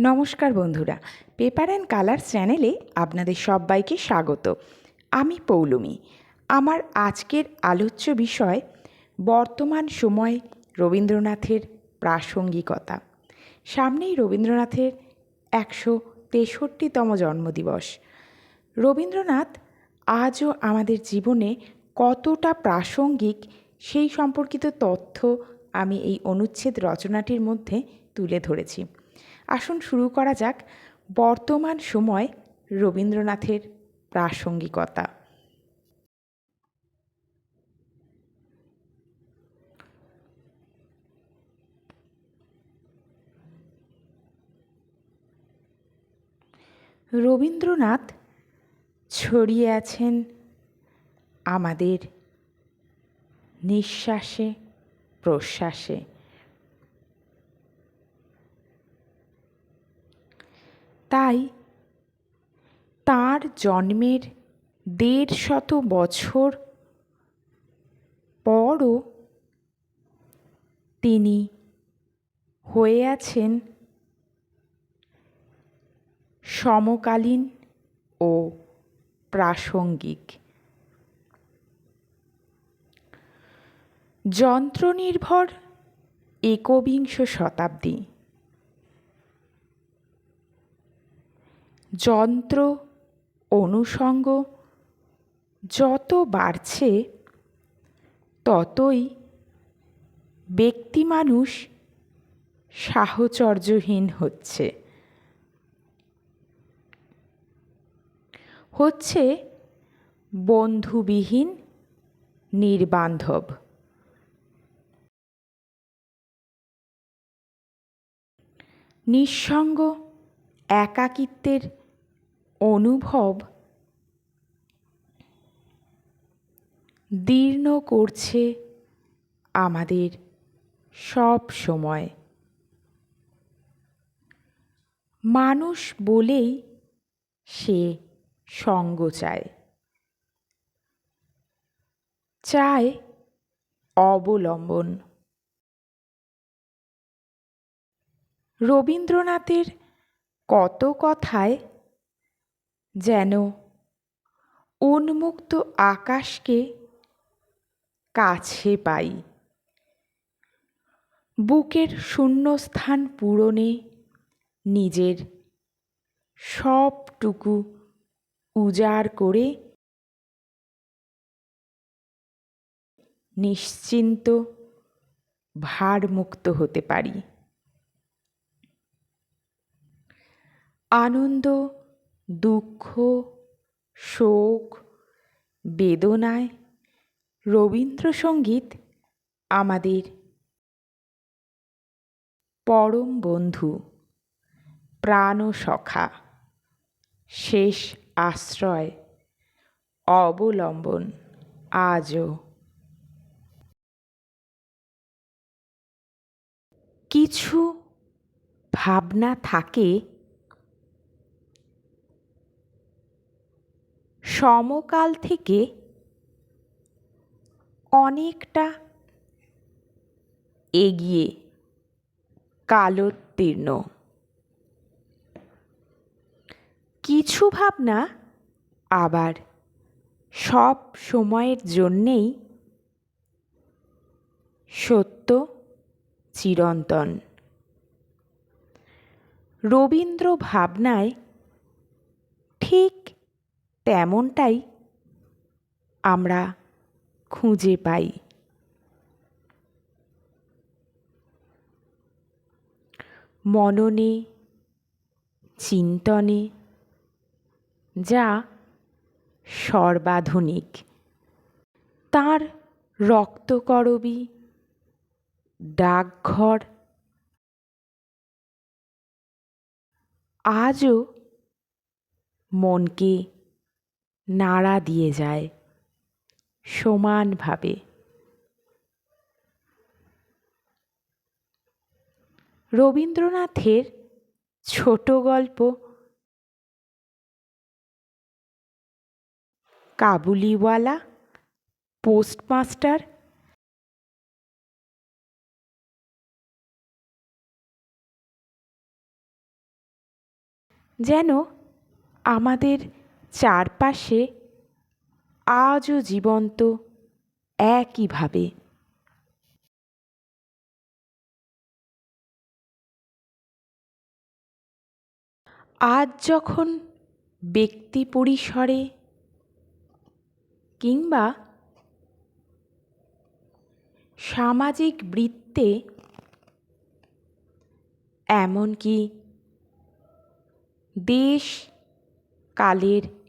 নমস্কার বন্ধুরা paper and colour চ্যানেলে আপনাদের সবাইকে স্বাগত। আমি পৌলমি। আমার আজকের আলোচ্য বিষয়, বর্তমান সময় রবীন্দ্রনাথের প্রাসঙ্গিকতা। সামনেই রবীন্দ্রনাথের একশো তেষট্টিতম জন্মদিবস। রবীন্দ্রনাথ আজও আমাদের জীবনে কতটা প্রাসঙ্গিক সেই সম্পর্কিত তথ্য আমি এই অনুচ্ছেদ রচনাটির মধ্যে তুলে ধরেছি। আসুন শুরু করা যাক বর্তমান সময় রবীন্দ্রনাথের প্রাসঙ্গিকতা। রবীন্দ্রনাথ ছড়িয়ে আছেন আমাদের নিঃশ্বাসে প্রশ্বাসে। তাই তাঁর জন্মের দেড় শত বছর পরও তিনি হয়ে আছেন সমকালীন ও প্রাসঙ্গিক। যন্ত্রনির্ভর একবিংশ শতাব্দী। যন্ত্র অনুষঙ্গ যত বাড়ছে ততই ব্যক্তি মানুষ সাহচর্যহীন হচ্ছে। হচ্ছে বন্ধুবিহীন নির্বান্ধব। নিঃসঙ্গ একাকিত্বের অনুভব দীর্ণ করছে আমাদের সব সময়। মানুষ বলেই সে সঙ্গ চায়। চায় অবলম্বন। রবীন্দ্রনাথের কত কথায় যেন উন্মুক্ত আকাশকে কাছে পাই। বুকের শূন্যস্থান পূরণে নিজের সবটুকু উজাড় করে নিশ্চিন্ত ভারমুক্ত হতে পারি। আনন্দ দুঃখ, শোক, বেদনায় রবীন্দ্রসঙ্গীত আমাদের। পরম বন্ধু, প্রাণসখা, শেষ আশ্রয়, অবলম্বন আজও। কিছু ভাবনা থাকে সমকাল থেকে অনেকটা এগিয়ে কালোত্তীর্ণ। কিছু ভাবনা আবার সব সময়ের জন্যেই সত্য চিরন্তন। রবীন্দ্র ভাবনায় ঠিক তেমনটাই আমরা খুঁজে পাই। মননে চিন্তনে যা সর্বাধুনিক। তাঁর রক্তকরবী ডাকঘর আজও মনকে নাড়া দিয়ে যায় সমানভাবে। রবীন্দ্রনাথের ছোট গল্প কাবুলিওয়ালা পোস্টমাস্টার যেন আমাদের চারপাশে আজও জীবন্ত একইভাবে আজ যখন ব্যক্তি পরিসরে কিংবা সামাজিক বৃত্তে এমনকি দেশ কালের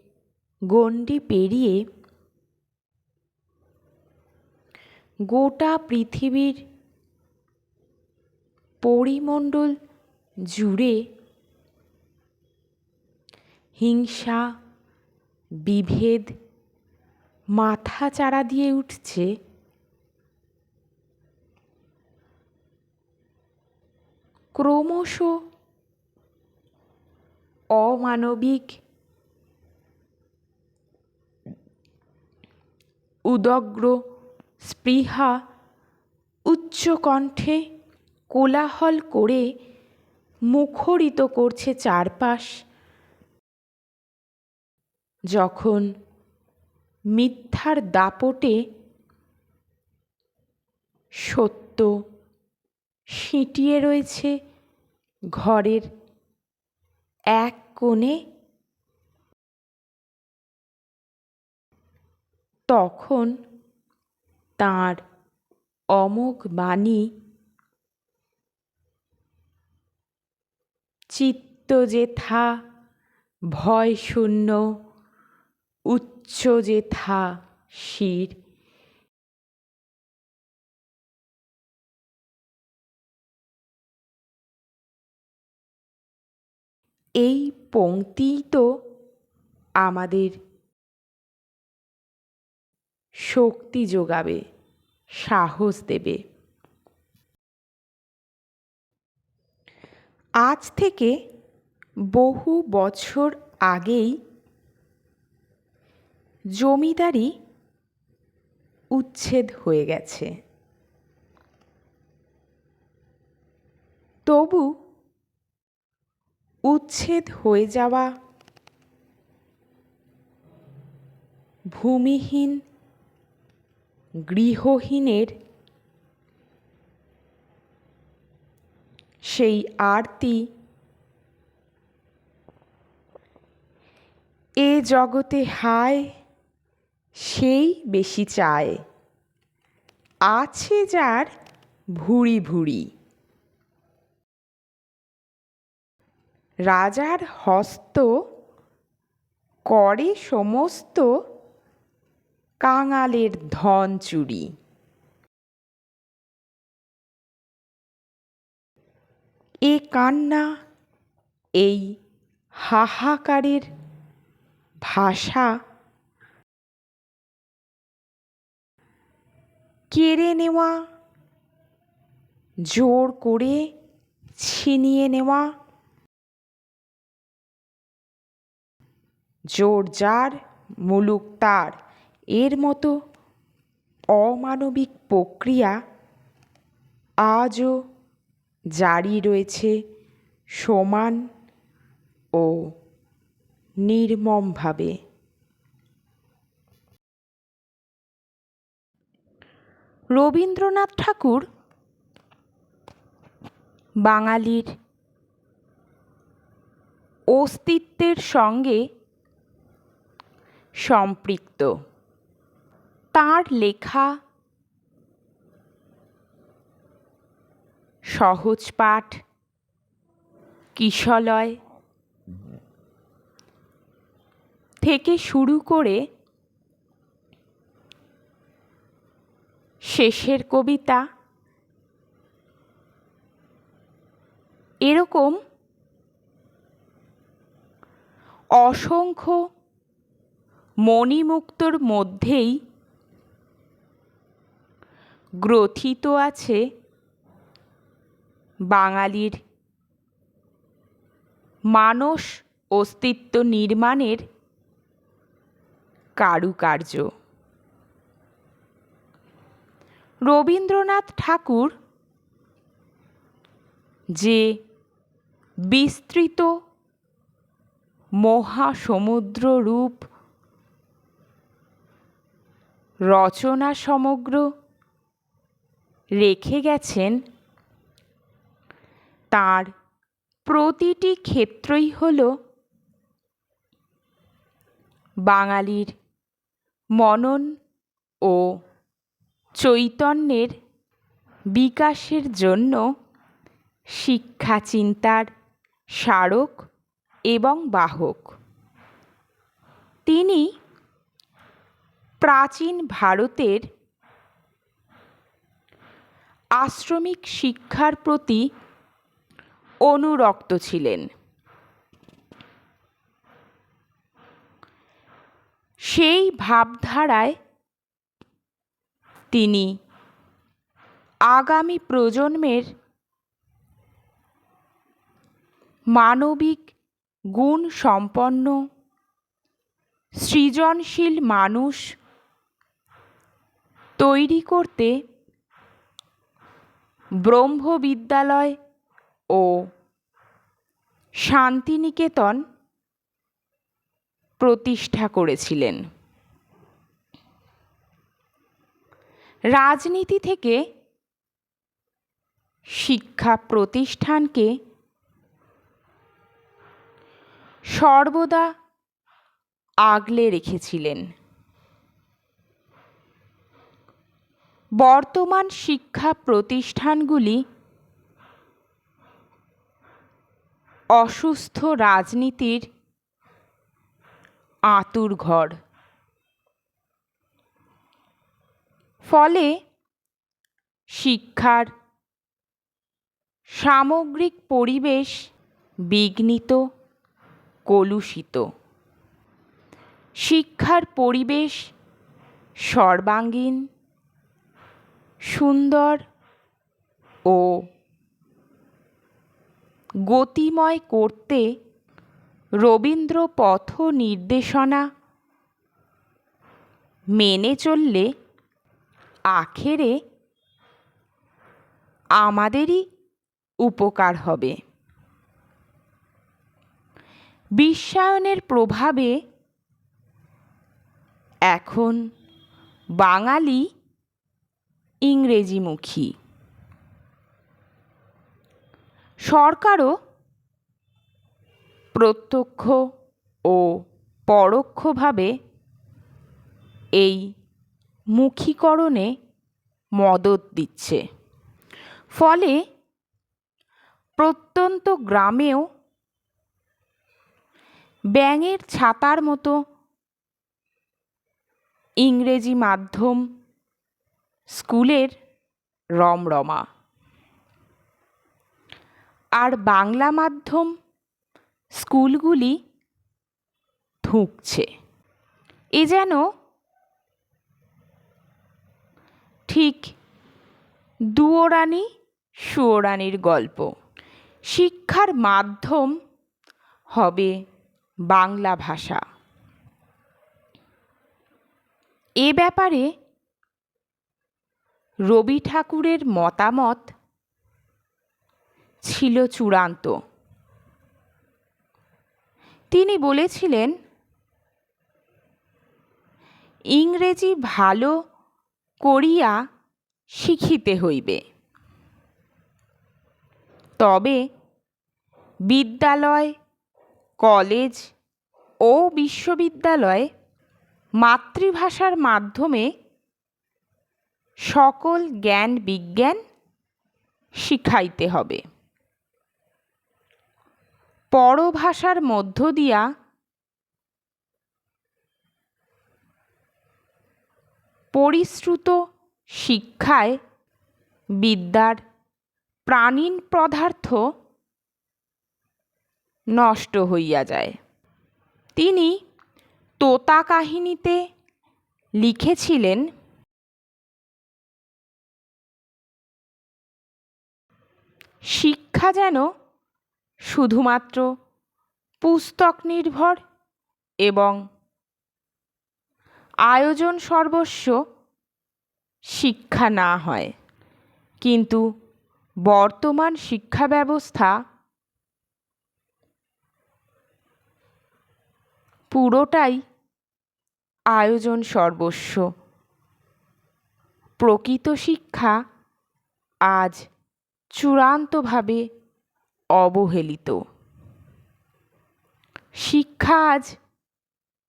গণ্ডি পেরিয়ে গোটা পৃথিবীর পরিমণ্ডল জুড়ে হিংসা বিভেদ মাথা চাড়া দিয়ে উঠছে। ক্রমশ অমানবিক উদগ্র স্পৃহা উচ্চকণ্ঠে কোলাহল করে মুখরিত করছে চারপাশ। যখন মিথ্যার দাপটে সত্য সিঁটিয়ে রয়েছে ঘরের এক কোণে তখন তাঁর অমোঘ বাণী চিত্ত যেথা, ভয় শূন্য, উচ্চ যেথা শির। এই পংক্তিই তো আমাদের শক্তি যোগাবে, সাহস দেবে। আজ থেকে বহু বছর আগেই জমিদারি উচ্ছেদ হয়ে গেছে। তবু উচ্ছেদ হয়ে যাওয়া ভূমিহীন গৃহহীনের সেই আরতি এ জগতে হায়, সেই বেশি চায়। আছে যার ভুড়ি ভুড়ি। রাজার হস্ত করে সমস্ত কাঙালের ধন চুরি। এ কান্না, এই হাহাকারের ভাষা। কেড়ে নেওয়া, জোর করে ছিনিয়ে নেওয়া। জোর যার, মুলুক তার। এর মতো অমানবিক প্রক্রিয়া আজও জারি রয়েছে সমান ও নির্মমভাবে। রবীন্দ্রনাথ ঠাকুর বাঙালির অস্তিত্বের সঙ্গে সম্পৃক্ত। তাঁর লেখা সহজ পাঠ কিশলয় থেকে শুরু করে শেষের কবিতা। এরকম অসংখ্য মণিমুক্তর মধ্যেই গ্রথিত আছে বাঙালির মানস অস্তিত্ব নির্মাণের কারুকার্য। রবীন্দ্রনাথ ঠাকুর যে বিস্তৃত মহাসমুদ্র রূপ রচনা সমগ্র রেখে গেছেন, তার প্রতিটি ক্ষেত্রই হল বাঙালির মনন ও চৈতন্যের বিকাশের জন্য শিক্ষা চিন্তার স্মারক এবং বাহক। তিনি প্রাচীন ভারতের আশ্রমিক শিক্ষার প্রতি অনুরক্ত ছিলেন। সেই ভাবধারায় তিনি আগামী প্রজন্মের মানবিক গুণ সম্পন্ন, সৃজনশীল মানুষ তৈরি করতে ব্রহ্মবিদ্যালয় ও শান্তিনিকেতন প্রতিষ্ঠা করেছিলেন। রাজনীতি থেকে শিক্ষা প্রতিষ্ঠানকে সর্বদা আগলে রেখেছিলেন। বর্তমান শিক্ষা প্রতিষ্ঠানগুলি অসুস্থ রাজনীতির আঁতুড়ঘর ফলে শিক্ষার সামগ্রিক পরিবেশ বিঘ্নিত, কলুষিত। শিক্ষার পরিবেশ সর্বাঙ্গীন সুন্দর ও গতিময় করতে রবীন্দ্র পথ নির্দেশনা মেনে চললে আখেরে আমাদেরই উপকার হবে। বিশ্বায়নের প্রভাবে এখন বাঙালি ইংরেজিমুখী। সরকারও প্রত্যক্ষ ও পরোক্ষভাবে এই মুখীকরণে মদত দিচ্ছে। ফলে প্রত্যন্ত গ্রামেও ব্যাঙের ছাতার মতো ইংরেজি মাধ্যম স্কুলের রমরমা। আর বাংলা মাধ্যম স্কুলগুলি ধুঁকছে। এ যেন ঠিক দুয়োরানি সুয়োরানির গল্প। শিক্ষার মাধ্যম হবে বাংলা ভাষা। এ ব্যাপারে রবি ঠাকুরের মতামত ছিল চূড়ান্ত। তিনি বলেছিলেন, ইংরেজি ভালো করিয়া শিখিতে হইবে। তবে বিদ্যালয়, কলেজ ও বিশ্ববিদ্যালয় মাতৃভাষার মাধ্যমে সকল জ্ঞান বিজ্ঞান শিখাইতে হবে। পরভাষার মধ্য দিয়া পরিশ্রুত শিক্ষায় বিদ্যার প্রাণীন পদার্থ নষ্ট হইয়া যায়। তিনি তোতা কাহিনীতে লিখেছিলেন শিক্ষা যেন শুধুমাত্র পুস্তক নির্ভর এবং আয়োজন সর্বস্ব শিক্ষা না হয়। কিন্তু বর্তমান শিক্ষা ব্যবস্থা পুরোটাই আয়োজন সর্বস্ব। প্রকৃত শিক্ষা আজ চূড়ান্তভাবে অবহেলিত। শিক্ষা আজ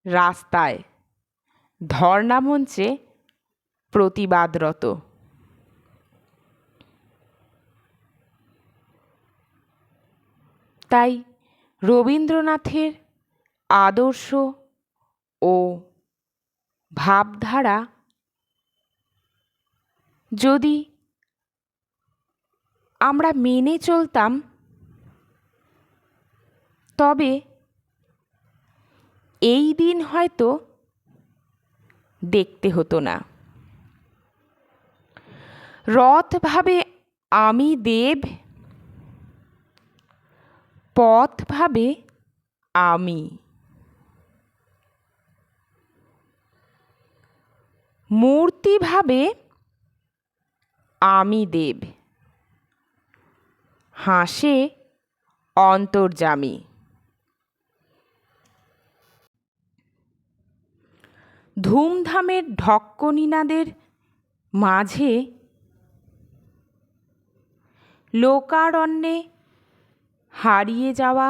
রাস্তায় ধর্নামঞ্চে প্রতিবাদরত। তাই রবীন্দ্রনাথের আদর্শ ও ভাবধারা যদি আমরা মেনে চলতাম, তবে এই দিন হয়তো দেখতে হতো না। রথ ভাবে আমি দেব পথ ভাবে আমি। মূর্তি ভাবে আমি দেব। হাসে অন্তর্যামী ধুমধামের ঢক্কনিনাদের মাঝে লোকারণ্যে হারিয়ে যাওয়া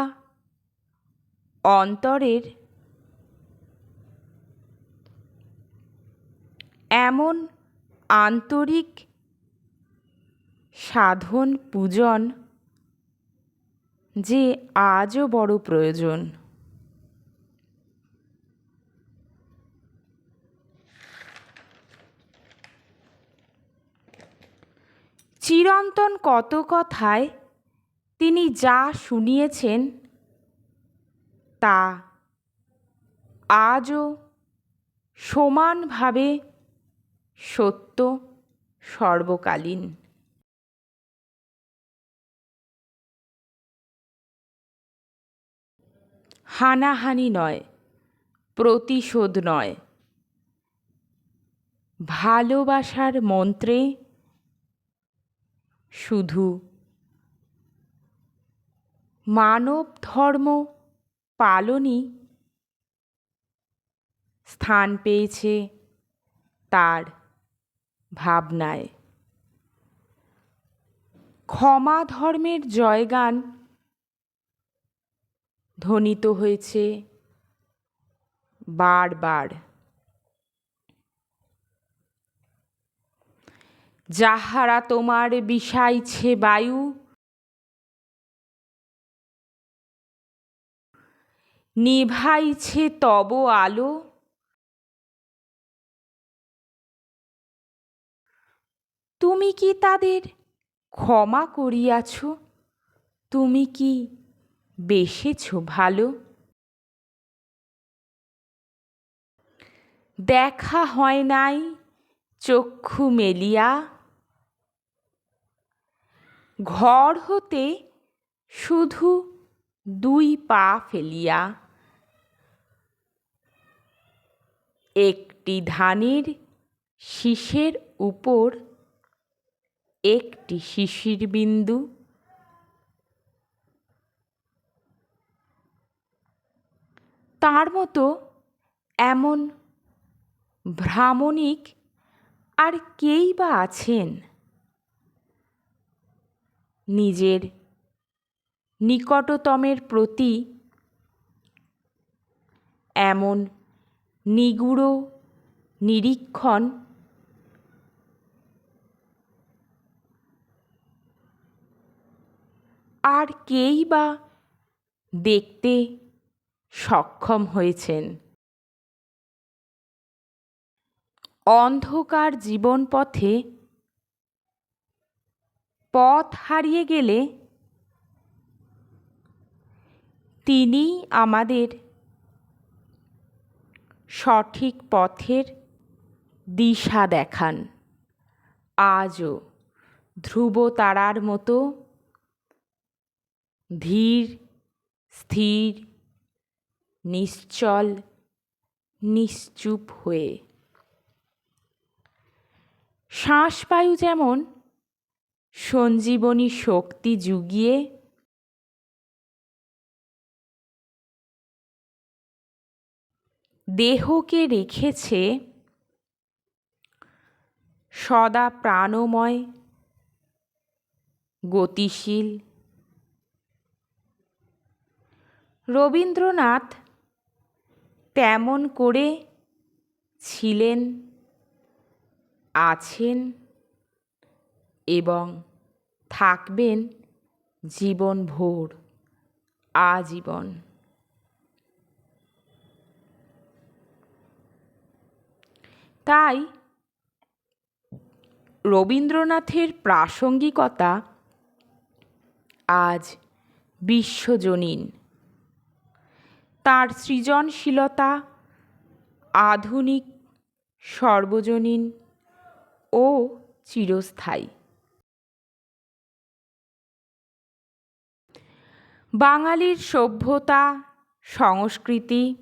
অন্তরের এমন আন্তরিক সাধন পূজন যে আজও বড় প্রয়োজন। চিরন্তন কত কথায় তিনি যা শুনিয়েছেন তা আজও সমানভাবে সত্য সর্বকালীন। হানাহানি নয়, প্রতিশোধ নয়। ভালোবাসার মন্ত্রে শুধু মানব ধর্ম পালনই স্থান পেয়েছে তার ভাবনায়। ক্ষমা ধর্মের জয়গান ধ্বনিত হয়েছে। বারবার যাহারা তোমার বিষাইছে বায়ু, নিভাইছে তব আলো, তুমি কি তাদের ক্ষমা করিয়াছ? তুমি কি বেসেছ ভালো। দেখা হয় নাই চক্ষু মেলিয়া। ঘর হতে শুধু দুই পা ফেলিয়া। একটি ধানের শীষের উপর একটি শিশির বিন্দু। তার মতো এমন ভ্রামণিক আর কেই বা আছেন? নিজের নিকটতমের প্রতি এমন নিগুড়, নিরীক্ষণ আর কেই বা দেখতে সক্ষম হয়েছেন। অন্ধকার জীবন পথে পথ হারিয়ে গেলে তিনি আমাদের সঠিক পথের দিশা দেখান। আজও ধ্রুব তারার মতো ধীর, স্থির নিশ্চল নিশ্চুপ হয়ে। শ্বাসবায়ু যেমন সঞ্জীবনী শক্তি জুগিয়ে দেহকে রেখেছে সদা প্রাণময় গতিশীল। রবীন্দ্রনাথ তেমন করে ছিলেন আছেন এবং থাকবেন জীবনভোর আজীবন। তাই রবীন্দ্রনাথের প্রাসঙ্গিকতা আজ বিশ্বজনীন। তার সৃজনশীলতা, আধুনিক, সর্বজনীন ও চিরস্থায়ী। বাঙালির সভ্যতা, সংস্কৃতি,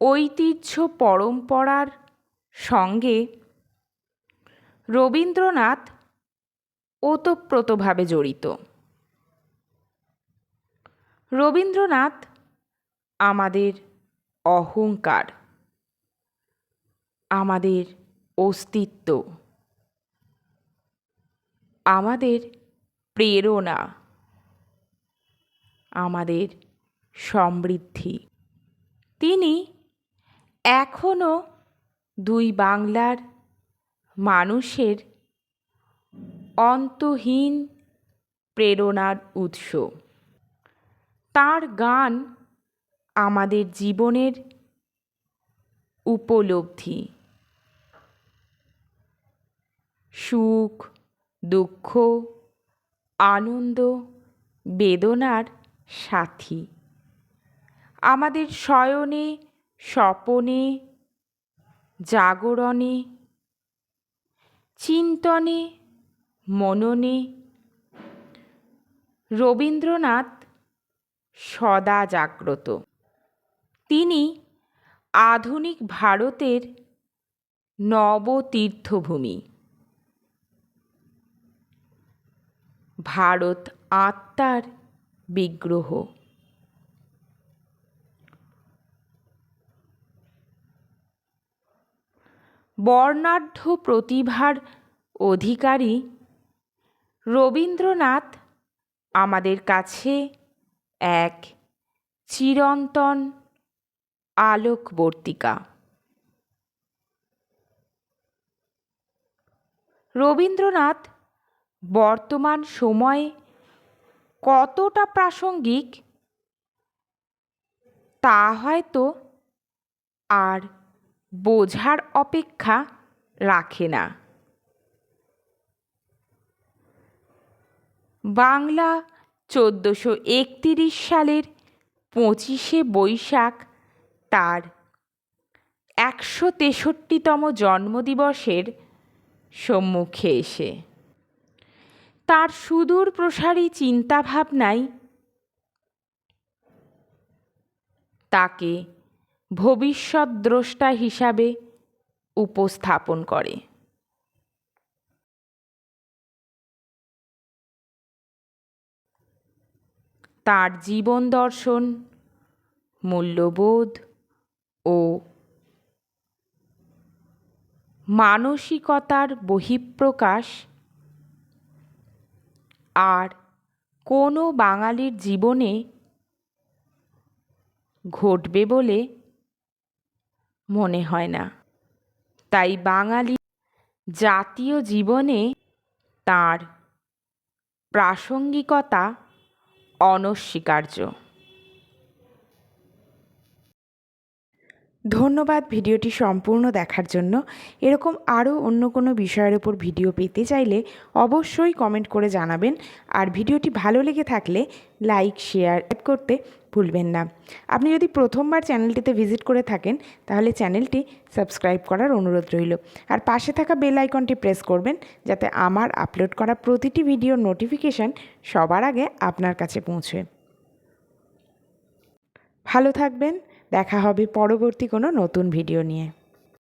ঐতিহ্য পরম্পরার সঙ্গে রবীন্দ্রনাথ ওতপ্রোতভাবে জড়িত। রবীন্দ্রনাথ আমাদের অহংকার, আমাদের অস্তিত্ব, আমাদের প্রেরণা, আমাদের সমৃদ্ধি। তিনি এখনও দুই বাংলার মানুষের অন্তহীন প্রেরণার উৎস। তার গান আমাদের জীবনের উপলব্ধি। সুখ, দুঃখ, আনন্দ, বেদনার সাথী। আমাদের শয়নে, স্বপনে, জাগরণে, চিন্তনে, মননে রবীন্দ্রনাথ সদা জাগ্রত। তিনি আধুনিক ভারতের নবতীর্থভূমি। ভারত আত্মার বিগ্রহ। বর্ণাঢ্য প্রতিভার অধিকারী রবীন্দ্রনাথ আমাদের কাছে এক চিরন্তন আলোকবর্তিকা। রবীন্দ্রনাথ, বর্তমান সময়ে কতটা প্রাসঙ্গিক, তা হয়তো আর বোঝার অপেক্ষা রাখে না। বাংলা চোদ্দোশো একতিরিশ সালের পঁচিশে বৈশাখ তার একশো তেষট্টিতম জন্মদিবসের সম্মুখে এসে। তার সুদূর প্রসারী চিন্তাভাবনাই তাকে ভবিষ্যৎ দ্রষ্টা হিসাবে উপস্থাপন করে। তার জীবন দর্শন, মূল্যবোধ ও মানসিকতার বহিঃপ্রকাশ আর কোনো বাঙালির জীবনে ঘটবে বলে মনে হয় না। তাই বাঙালি জাতীয় জীবনে তার প্রাসঙ্গিকতা অনস্বীকার্য। ধন্যবাদ ভিডিওটি সম্পূর্ণ দেখার জন্য। এরকম আরও অন্য কোনো বিষয়ের ওপর ভিডিও পেতে চাইলে অবশ্যই কমেন্ট করে জানাবেন। আর ভিডিওটি ভালো লেগে থাকলে লাইক, শেয়ার করতে ভুলবেন না। আপনি যদি প্রথমবার চ্যানেলটিতে ভিজিট করে থাকেন, তাহলে চ্যানেলটি সাবস্ক্রাইব করার অনুরোধ রইল। আর পাশে থাকা বেল আইকনটি প্রেস করবেন, যাতে আমার আপলোড করা প্রতিটি ভিডিওর নোটিফিকেশান সবার আগে আপনার কাছে পৌঁছে। ভালো থাকবেন দেখা হবে পরবর্তী কোনো নতুন ভিডিও নিয়ে।